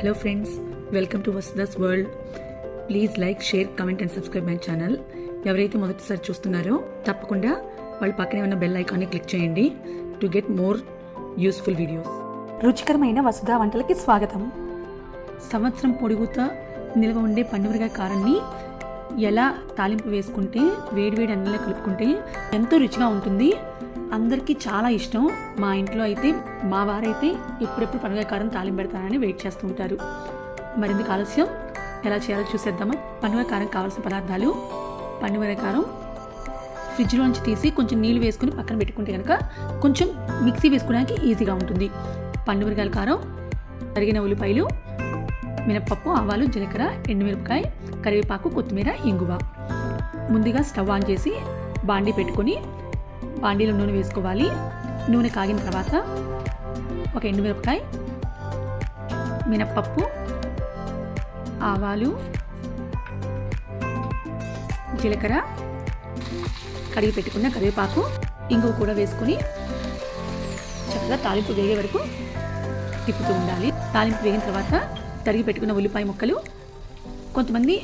Hello friends welcome to Vasudha's world please like share comment and subscribe my channel ఎవరైతే మొదటిసారి చూస్తున్నారో తప్పకుండా వాళ్ళ పక్కనే ఉన్న బెల్ ఐకాన్ని క్లిక్ చేయండి to get more useful videos రుచికరమైన వసుధా వంటలకి స్వాగతం. సంవత్సరం పొడుగుతా నిల్వ ఉండే పండుమిరకాయ కారాన్ని ఎలా తాలింపు వేసుకుంటే వేడివేడి అన్నంలో కలుపుకుంటే ఎంతో రుచిగా ఉంటుంది. అందరికీ చాలా ఇష్టం. మా ఇంట్లో అయితే మా వారైతే ఎప్పుడెప్పుడు పండుగ కారం తాలింపు పెడతానని వెయిట్ చేస్తూ ఉంటారు. మరిందుకు ఆలస్యం. ఎలా చేయాలో చూసేద్దామా? పండుగ కారం కావాల్సిన పదార్థాలు పండుగ కారం ఫ్రిడ్జ్లోంచి తీసి కొంచెం నీళ్ళు వేసుకుని పక్కన పెట్టుకుంటే కనుక కొంచెం మిక్సీ వేసుకోవడానికి ఈజీగా ఉంటుంది. పండుమిరకాయల కారం తరిగిన ఉల్లిపాయలు మినప్పప్పు ఆవాలు జీలకర్ర ఎండుమిరపకాయ కరివేపాకు కొత్తిమీర ఇంగువ. ముందుగా స్టవ్ ఆన్ చేసి బాండీ పెట్టుకొని బాండీలో నూనె వేసుకోవాలి. నూనె కాగిన తర్వాత ఒక ఎండుమిరపకాయ మినప్పప్పు ఆవాలు జీలకర్ర కడిగి పెట్టుకున్న కరివేపాకు ఇంగువ కూడా వేసుకొని చక్కగా తాలింపు వేగే వరకు తిప్పుతూ ఉండాలి. తాలింపు వేగిన తర్వాత తరిగి పెట్టుకున్న ఉల్లిపాయ ముక్కలు. కొంతమంది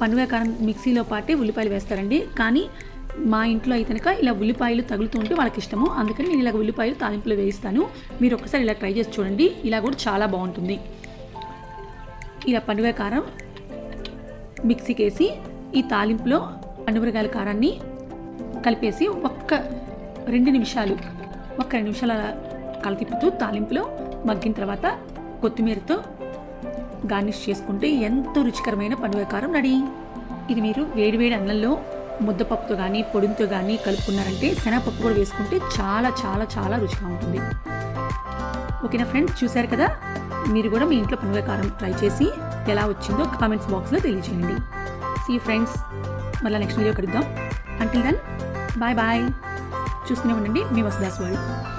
పండుగ కారం మిక్సీలో పాటే ఉల్లిపాయలు వేస్తారండి. కానీ మా ఇంట్లో అయితే కనుక ఇలా ఉల్లిపాయలు తగులుతూ ఉంటే వాళ్ళకి ఇష్టము. అందుకని నేను ఇలా ఉల్లిపాయలు తాలింపులో వేయిస్తాను. మీరు ఒకసారి ఇలా ట్రై చేసి చూడండి. ఇలా కూడా చాలా బాగుంటుంది. ఇలా పండుగ కారం మిక్సీకి వేసి ఈ తాలింపులో పండుమిరకాయల కారాన్ని కలిపేసి ఒక్క రెండు నిమిషాలు ఒక్క రెండు నిమిషాలు కలతిప్పుతూ తాలింపులో మగ్గిన తర్వాత కొత్తిమీరతో గార్నిష్ చేసుకుంటే ఎంతో రుచికరమైన పండుగ కారం రెడీ. ఇది మీరు వేడివేడి అన్నంలో ముద్దపప్పుతో కానీ పొడితో కానీ కలుపుకున్నారంటే శనగపప్పు కూడా వేసుకుంటే చాలా చాలా చాలా రుచిగా ఉంటుంది. ఓకేనా ఫ్రెండ్స్? చూశారు కదా? మీరు కూడా మీ ఇంట్లో పండుగ కారం ట్రై చేసి ఎలా వచ్చిందో కామెంట్స్ బాక్స్లో తెలియజేయండి. సీ ఫ్రెండ్స్ మళ్ళీ నెక్స్ట్ వీడియో కలుద్దాం. అంటిల్ దెన్ బాయ్ బాయ్ చూస్తూనే ఉండండి మీ వసుదాస్ వరల్డ్.